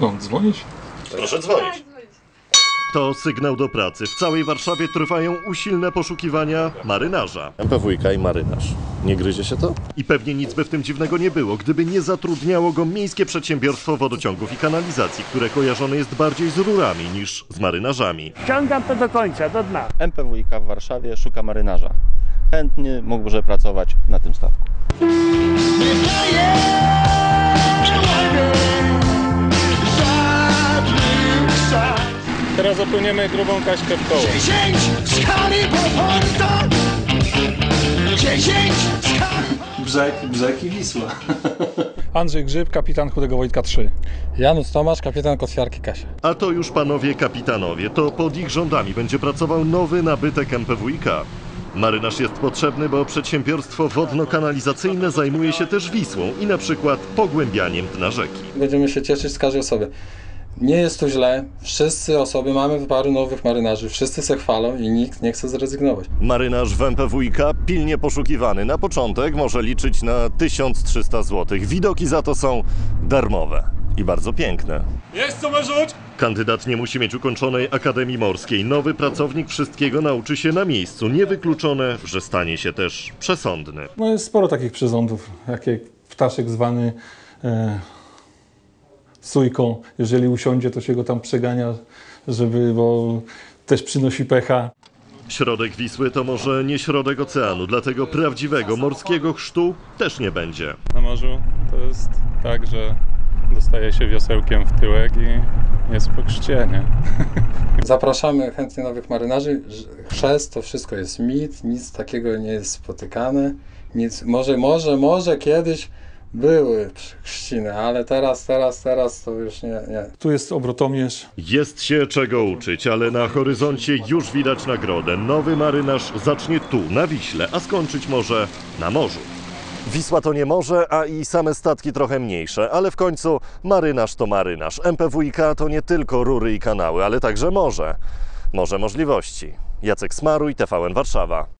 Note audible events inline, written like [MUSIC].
No, dzwonić? Proszę dzwonić. To sygnał do pracy. W całej Warszawie trwają usilne poszukiwania marynarza. MPWiK i marynarz. Nie gryzie się to? I pewnie nic by w tym dziwnego nie było, gdyby nie zatrudniało go Miejskie Przedsiębiorstwo Wodociągów i Kanalizacji, które kojarzone jest bardziej z rurami niż z marynarzami. Ciągam to do końca, do dna. MPWiK w Warszawie szuka marynarza. Chętny mógłby pracować na tym statku. Teraz opłyniemy grubą kaśkę w koło. 10 w skali Porta 10 w skali Brzeg, brzeg i Wisła. [LAUGHS] Andrzej Grzyb, kapitan Chudego Wojtka 3. Janusz Tomasz, kapitan kotwiarki Kasia. A to już panowie kapitanowie, to pod ich rządami będzie pracował nowy nabytek MPWiK. Marynarz jest potrzebny, bo przedsiębiorstwo wodno-kanalizacyjne zajmuje się też Wisłą i na przykład pogłębianiem dna rzeki. Będziemy się cieszyć z każdej osoby. Nie jest tu źle, wszyscy osoby, mamy paru nowych marynarzy, wszyscy se chwalą i nikt nie chce zrezygnować. Marynarz w MPWiK pilnie poszukiwany. Na początek może liczyć na 1300 zł. Widoki za to są darmowe i bardzo piękne. Jest co rzuć! Kandydat nie musi mieć ukończonej Akademii Morskiej. Nowy pracownik wszystkiego nauczy się na miejscu. Niewykluczone, że stanie się też przesądny. No jest sporo takich przyrządów, jak jak ptaszek zwany e, sójką. Jeżeli usiądzie, to się go tam przegania, żeby, bo też przynosi pecha. Środek Wisły to może nie środek oceanu, dlatego prawdziwego morskiego chrztu też nie będzie. Na morzu to jest tak, że dostaje się wiosełkiem w tyłek i jest po chrzcie, nie? [LAUGHS] Zapraszamy chętnie nowych marynarzy. Chrzest to wszystko jest mit, nic takiego nie jest spotykane. Nic, może, może, może kiedyś były chrzciny, ale teraz, teraz, teraz to już nie, nie. Tu jest obrotomierz. Jest się czego uczyć, ale na horyzoncie już widać nagrodę. Nowy marynarz zacznie tu, na Wiśle, a skończyć może na morzu. Wisła to nie morze, a i same statki trochę mniejsze, ale w końcu marynarz to marynarz. MPWiK to nie tylko rury i kanały, ale także morze. Morze możliwości. Jacek Smaruj, TVN Warszawa.